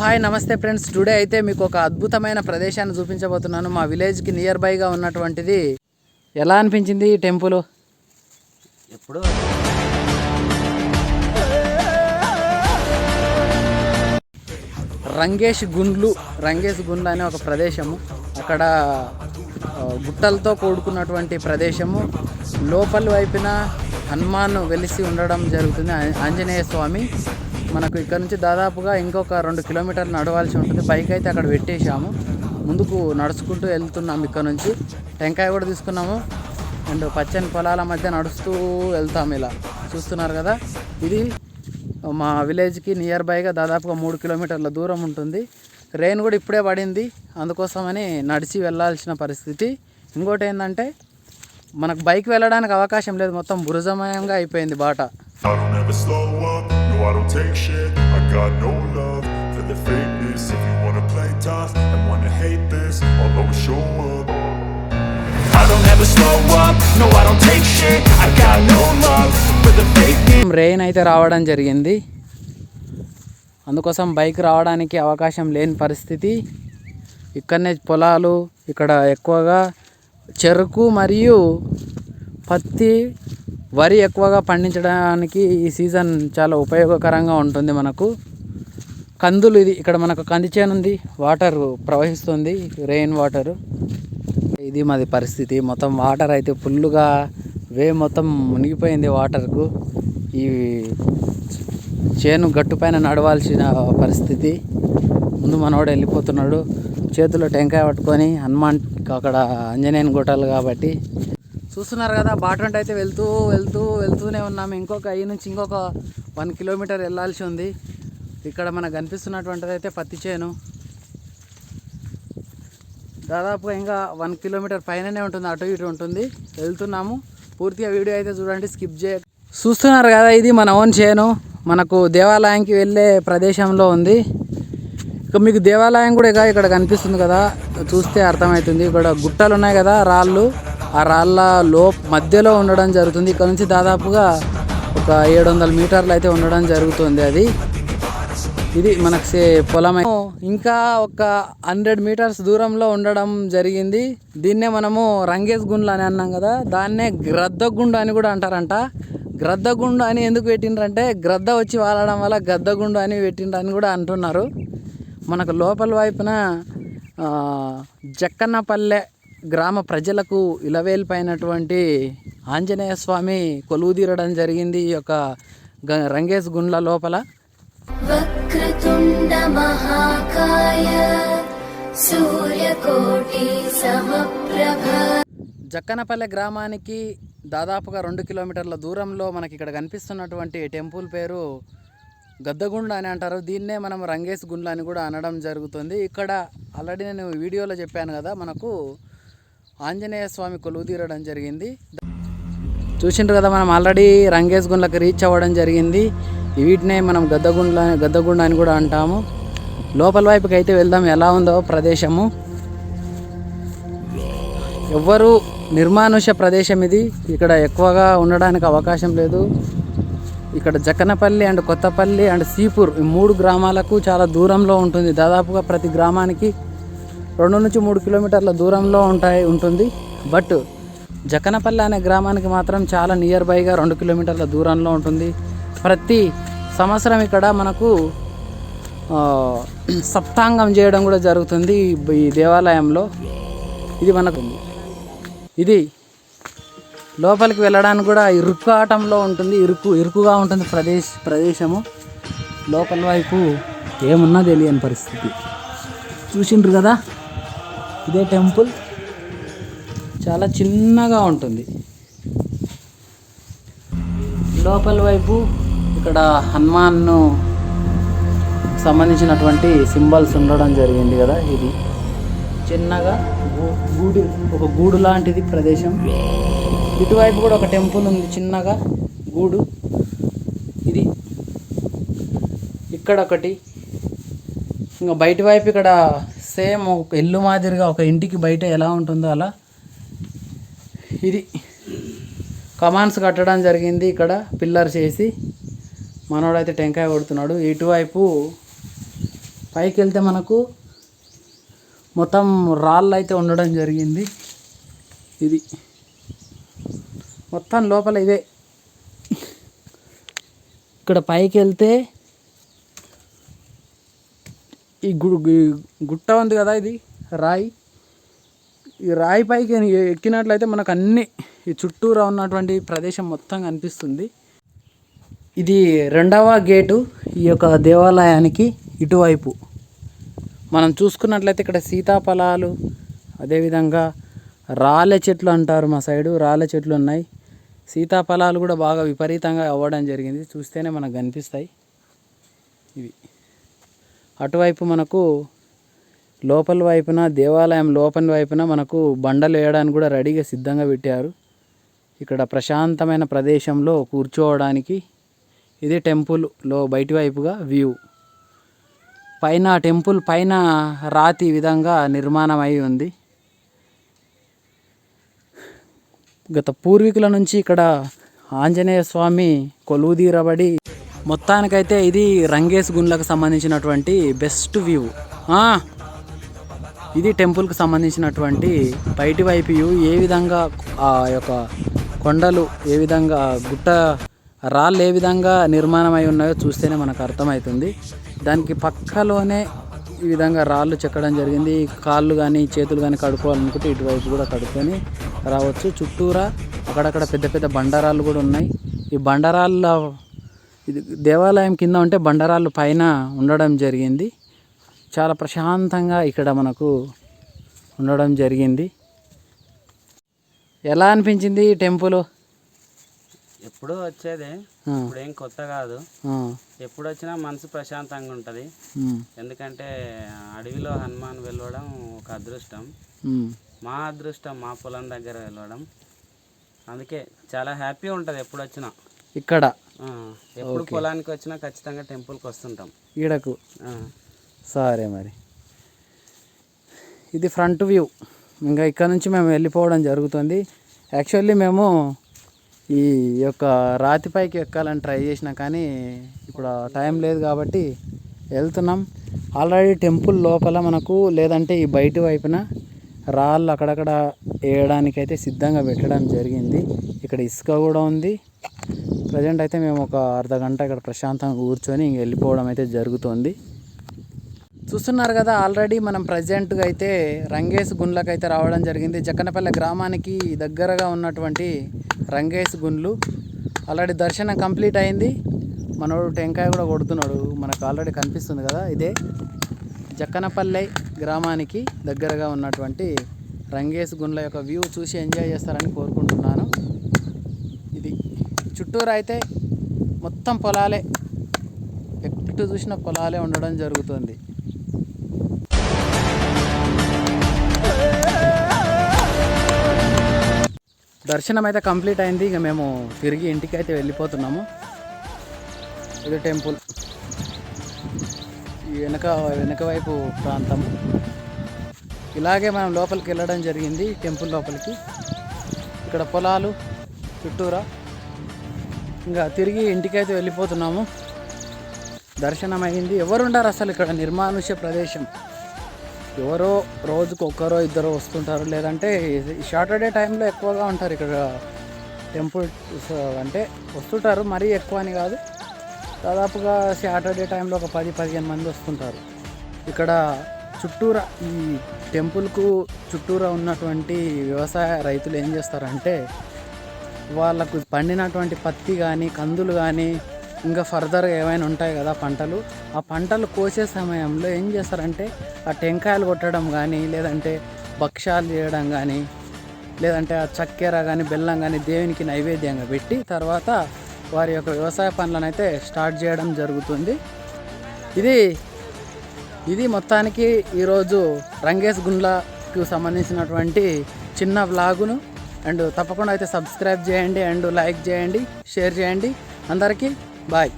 Hi నమస్తే friends. Today అయితే మీకు ఒక అద్భుతమైన ప్రదేశాన్ని చూపించబోతున్నాను. మా విలేజ్కి నియర్ బైగా ఉన్నటువంటిది ఎలా అనిపించింది ఈ టెంపుల్? ఎప్పుడు రంగేష్ గుండ్లు రంగేష్ గుండ్లు అనే ఒక ప్రదేశము. అక్కడ గుట్టలతో కూడుకున్నటువంటి ప్రదేశము. లోపలి వైపున హనుమాన్ వెలిసి ఉండడం జరుగుతుంది. ఆంజనేయ స్వామి. మనకు ఇక్కడ నుంచి దాదాపుగా ఇంకొక రెండు కిలోమీటర్లు నడవాల్సి ఉంటుంది. బైక్ అయితే అక్కడ పెట్టేశాము. ముందుకు నడుచుకుంటూ వెళ్తున్నాం ఇక్కడ నుంచి. టెంకాయ కూడా తీసుకున్నాము. అండ్ పచ్చని పొలాల మధ్య నడుస్తూ వెళ్తాం ఇలా. చూస్తున్నారు కదా? ఇది మా విలేజ్కి నియర్ బైగా దాదాపుగా మూడు కిలోమీటర్ల దూరం ఉంటుంది. రెయిన్ కూడా ఇప్పుడే పడింది. అందుకోసమని నడిచి వెళ్ళాల్సిన పరిస్థితి. ఇంకోటి ఏంటంటే మనకు బైక్ వెళ్ళడానికి అవకాశం లేదు. మొత్తం బురజమయంగా అయిపోయింది బాట. I don't ever slow up, no I don't take shit I got no love for the fakeness If you wanna play tough and wanna hate this I'll always show up I don't ever slow up, no I don't take shit I got no love for the fakeness rain అయితే రావడం జరిగింది అందుకోసం bike రావడానికి అవకాశం లేని పరిస్థితి ఇక్కడనే పొలాలు ఇక్కడ ఎక్కువగా చెరుకు మరియు పత్తి వరి ఎక్కువగా పండించడానికి ఈ సీజన్ చాలా ఉపయోగకరంగా ఉంటుంది మనకు. కందులు ఇది ఇక్కడ మనకు కంది చేను ఉంది వాటర్ ప్రవహిస్తుంది రెయిన్ వాటర్ ఇది మాది పరిస్థితి. మొత్తం వాటర్ అయితే ఫుల్గా వే మొత్తం మునిగిపోయింది వాటర్కు ఈ చేను గట్టు పైన నడవాల్సిన పరిస్థితి. ముందు మనవాడు వెళ్ళిపోతున్నాడు. చేతిలో టెంకాయ పట్టుకొని హనుమాన్ అక్కడ ఆంజనేయన్ గుట్టలు కాబట్టి చూస్తున్నారు కదా బాటంట అయితే వెళ్తూ వెళ్తూ వెళ్తూనే ఉన్నాము ఇంకొక ఈ నుంచి ఇంకొక వన్ కిలోమీటర్ వెళ్ళాల్సి ఉంది. ఇక్కడ మనకు కనిపిస్తున్నటువంటిది అయితే పత్తి చేను. దాదాపుగా ఇంకా వన్ కిలోమీటర్ పైననే ఉంటుంది అటు ఇటు ఉంటుంది. వెళ్తున్నాము. పూర్తిగా వీడియో అయితే చూడండి స్కిప్ చేయ. చూస్తున్నారు కదా ఇది మన ఓన్ చేను. మనకు దేవాలయానికి వెళ్ళే ప్రదేశంలో ఉంది. ఇక మీకు దేవాలయం కూడా ఇక ఇక్కడ కనిపిస్తుంది కదా చూస్తే అర్థమవుతుంది. ఇక్కడ గుట్టలు ఉన్నాయి కదా రాళ్ళు. ఆ రాళ్ళ లో మధ్యలో ఉండడం జరుగుతుంది. ఇక్కడ నుంచి దాదాపుగా ఒక ఏడు వందల మీటర్లు అయితే ఉండడం జరుగుతుంది అది. ఇది మనకు పొలమే పొలం ఇంకా ఒక హండ్రెడ్ మీటర్స్ దూరంలో ఉండడం జరిగింది. దీన్నే మనము రంగేజ్ గుండ్లు అని అన్నాం కదా. దాన్నే గ్రద్దగుండు అని కూడా అంటారంట. గ్రద్దగుండు అని ఎందుకు పెట్టిండ్రంటే గ్రద్ద వచ్చి వాలడం వల్ల గద్దగుండు అని పెట్టిండ్రు అని కూడా అంటున్నారు. మనకు లోపల వైపున జక్కన్నపల్లె గ్రామ ప్రజలకు ఇలవేల్పైనటువంటి ఆంజనేయ స్వామి కొలువుదీరడం జరిగింది ఈ యొక్క రంగేష్ గుండ్ల లోపల. వక్రతుండ మహాకాయ సూర్యకోటి సమప్రభ. జక్కనపల్లె గ్రామానికి దాదాపుగా రెండు కిలోమీటర్ల దూరంలో మనకి ఇక్కడ కనిపిస్తున్నటువంటి టెంపుల్ పేరు గద్దగుండ్ల అని అంటారు. దీన్నే మనం రంగేష్ గుండ్ల అని కూడా అనడం జరుగుతుంది. ఇక్కడ ఆల్రెడీ నేను వీడియోలో చెప్పాను కదా మనకు ఆంజనేయ స్వామి కొలువు తీరడం జరిగింది. చూసిండ్రు కదా మనం ఆల్రెడీ రంగేశ్ గుండ్లకు రీచ్ అవ్వడం జరిగింది. వీటినే మనం గద్దగుండ్ల గద్దగుండ అని కూడా అంటాము. లోపల వైపుకి అయితే వెళ్దాం ఎలా ఉందో ప్రదేశము. ఎవ్వరు నిర్మానుష ప్రదేశం ఇది. ఇక్కడ ఎక్కువగా ఉండడానికి అవకాశం లేదు. ఇక్కడ జక్కనపల్లి అండ్ కొత్తపల్లి అండ్ సీపూర్ ఈ మూడు గ్రామాలకు చాలా దూరంలో ఉంటుంది. దాదాపుగా ప్రతి గ్రామానికి రెండు నుంచి మూడు కిలోమీటర్ల దూరంలో ఉంటాయి ఉంటుంది. బట్ జక్కనపల్లి అనే గ్రామానికి మాత్రం చాలా నియర్ బైగా రెండు కిలోమీటర్ల దూరంలో ఉంటుంది. ప్రతి సంవత్సరం ఇక్కడ మనకు సప్తాంగం చేయడం కూడా జరుగుతుంది ఈ- ఈ దేవాలయంలో. ఇది మనకు ఇది లోపలికి వెళ్ళడానికి కూడా ఇరుకాటంలో ఉంటుంది ఇరుకు ఇరుకుగా ఉంటుంది ప్రదేశ్ ప్రదేశము. లోపల వైపు ఏమున్నా తెలియని పరిస్థితి. చూసిండ్రు కదా? ఇదే టెంపుల్. చాలా చిన్నగా ఉంటుంది. లోపల వైపు ఇక్కడ హనుమాన్ను సంబంధించినటువంటి సింబల్స్ ఉండడం జరిగింది కదా ఇది. చిన్నగా గూడు ఒక గూడు లాంటిది ప్రదేశం. ఇటువైపు కూడా ఒక టెంపుల్ ఉంది చిన్నగా గూడు. ఇది. ఇక్కడ ఒకటి. ఇంకా బయట వైపు ఇక్కడ సేమ్ ఒక ఇల్లు మాదిరిగా ఒక ఇంటికి బయట ఎలా ఉంటుందో అలా ఇది కమాన్స్ కట్టడం జరిగింది ఇక్కడ పిల్లర్ చేసి. మనోడైతే టెంకాయ కొడుతున్నాడు. ఇటువైపు పైకి వెళ్తే మనకు మొత్తం రాళ్ళు అయితే ఉండడం జరిగింది. ఇది మొత్తం లోపల ఇదే ఇక్కడ పైకి వెళ్తే ఈ గు గుట్ట ఉంది కదా ఇది రాయి. ఈ రాయి పైకి ఎక్కినట్లయితే మనకు అన్ని ఈ చుట్టూరా ఉన్నటువంటి ప్రదేశం మొత్తం కనిపిస్తుంది. ఇది రెండవ గేటు ఈ యొక్క దేవాలయానికి ఇటువైపు. మనం చూసుకున్నట్లయితే ఇక్కడ సీతాఫలాలు అదేవిధంగా రాళ్ళ చెట్లు అంటారు మా సైడు రాళ్ళ చెట్లు ఉన్నాయి. సీతాఫలాలు కూడా బాగా విపరీతంగా అవ్వడం జరిగింది. చూస్తేనే మనకు కనిపిస్తాయి. ఇవి. అటువైపు మనకు లోపల వైపున దేవాలయం లోపల వైపున మనకు బండలు వేయడానికి కూడా రెడీగా సిద్ధంగా పెట్టారు. ఇక్కడ ప్రశాంతమైన ప్రదేశంలో కూర్చోవడానికి ఇది టెంపుల్లో బయటి వైపుగా వ్యూ. పైన టెంపుల్ పైన రాతి విధంగా నిర్మాణం అయి ఉంది. గత పూర్వీకుల నుంచి ఇక్కడ ఆంజనేయ స్వామి కొలువుదీరబడి మొత్తానికైతే ఇది రంగేస్ గుండ్లకు సంబంధించినటువంటి బెస్ట్ వ్యూ. ఇది టెంపుల్కి సంబంధించినటువంటి బయటి వైపు వ్యూ. ఏ విధంగా ఆ యొక్క కొండలు ఏ విధంగా గుట్ట రాళ్ళు ఏ విధంగా నిర్మాణం ఉన్నాయో చూస్తేనే మనకు అర్థమవుతుంది. దానికి పక్కలోనే ఈ విధంగా రాళ్ళు చెక్కడం జరిగింది. కాళ్ళు కానీ చేతులు కానీ కడుక్కోవాలనుకుంటే ఇటువైపు కూడా కడుక్కొని రావచ్చు. చుట్టూరా అక్కడక్కడ పెద్ద పెద్ద బండరాళ్ళు కూడా ఉన్నాయి. ఈ బండరాళ్ళ ఇది దేవాలయం కింద ఉంటే బండరాళ్ళు పైన ఉండడం జరిగింది. చాలా ప్రశాంతంగా ఇక్కడ మనకు ఉండడం జరిగింది. ఎలా అనిపించింది ఈ టెంపుల్? ఎప్పుడూ వచ్చేదే. ఇప్పుడు ఏం కొత్త కాదు. ఎప్పుడు వచ్చినా మనసు ప్రశాంతంగా ఉంటుంది. ఎందుకంటే అడవిలో హనుమాన్ వెళ్ళడం ఒక అదృష్టం. మా అదృష్టం మా పొలం దగ్గర వెళ్ళడం అందుకే చాలా హ్యాపీ ఉంటుంది ఎప్పుడు వచ్చినా ఇక్కడ ఎప్పుడు పొలానికి వచ్చినా ఖచ్చితంగా టెంపుల్కి వస్తుంటాం. ఈడకు. సరే మరి. ఇది ఫ్రంట్ వ్యూ. ఇంకా ఇక్కడ నుంచి మేము వెళ్ళిపోవడం జరుగుతుంది. యాక్చువల్లీ మేము ఈ యొక్క రాతిపైకి ఎక్కాలని ట్రై చేసినా కానీ ఇప్పుడు టైం లేదు కాబట్టి వెళ్తున్నాం. ఆల్రెడీ టెంపుల్ లోపల మనకు లేదంటే ఈ బయటి వైపున రాళ్ళు అక్కడక్కడ వేయడానికైతే సిద్ధంగా పెట్టడం జరిగింది. ఇక్కడ ఇసుక కూడా ఉంది. ప్రజెంట్ అయితే మేము ఒక అర్ధ గంట ఇక్కడ ప్రశాంతంగా కూర్చొని ఇంక వెళ్ళిపోవడం అయితే జరుగుతుంది. చూస్తున్నారు కదా ఆల్రెడీ మనం ప్రజెంట్గా అయితే రంగేశ్ గుండ్లకు అయితే రావడం జరిగింది. జక్కనపల్లె గ్రామానికి దగ్గరగా ఉన్నటువంటి రంగేశ్ గుండ్లు. ఆల్రెడీ దర్శనం కంప్లీట్ అయింది. మనోడు టెంకాయ కూడా కొడుతున్నాడు. మనకు ఆల్రెడీ కనిపిస్తుంది కదా ఇదే. జక్కనపల్లె గ్రామానికి దగ్గరగా ఉన్నటువంటి రంగేశ్ గుండ్ల యొక్క వ్యూ చూసి ఎంజాయ్ చేస్తారని కోరుకుంటున్నాను. చుట్టూరు అయితే మొత్తం పొలాలే. ఎటు చూసిన పొలాలే ఉండడం జరుగుతుంది. దర్శనం అయితే కంప్లీట్ అయింది. ఇక మేము తిరిగి ఇంటికి అయితే వెళ్ళిపోతున్నాము. ఇది టెంపుల్. వెనక వెనక వైపు ప్రాంతం. ఇలాగే మనం లోపలికి వెళ్ళడం జరిగింది టెంపుల్ లోపలికి. ఇక్కడ పొలాలు చుట్టూరా ఇంకా తిరిగి ఇంటికైతే వెళ్ళిపోతున్నాము. దర్శనం అయింది ఎవరుండారు అసలు ఇక్కడ నిర్మానుష్య ప్రదేశం? ఎవరో రోజుకు ఒక్కరో ఇద్దరు వస్తుంటారు. లేదంటే సాటర్డే టైంలో ఎక్కువగా ఉంటారు ఇక్కడ టెంపుల్ అంటే వస్తుంటారు. మరీ ఎక్కువ అని కాదు. దాదాపుగా సాటర్డే టైంలో ఒక పది పదిహేను మంది వస్తుంటారు. ఇక్కడ చుట్టూరా ఈ టెంపుల్కు చుట్టూరా ఉన్నటువంటి వ్యవసాయ రైతులు ఏం చేస్తారంటే వాళ్ళకు పండినటువంటి పత్తి కానీ కందులు కానీ ఇంకా ఫర్దర్గా ఏమైనా ఉంటాయి కదా పంటలు. ఆ పంటలు కోసే సమయంలో ఏం చేస్తారంటే ఆ టెంకాయలు కొట్టడం కానీ లేదంటే భక్ష్యాలు చేయడం కానీ లేదంటే ఆ చక్కెర కానీ బెల్లం కానీ దేవునికి నైవేద్యంగా పెట్టి తర్వాత వారి యొక్క వ్యవసాయ పనులను అయితే స్టార్ట్ చేయడం జరుగుతుంది. ఇది ఇది మొత్తానికి ఈరోజు రంగేష్ గుండ్లకు సంబంధించినటువంటి చిన్న వ్లాగును అండ్ తప్పకుండా అయితే సబ్స్క్రైబ్ చేయండి అండ్ లైక్ చేయండి షేర్ చేయండి. అందరికీ బాయ్.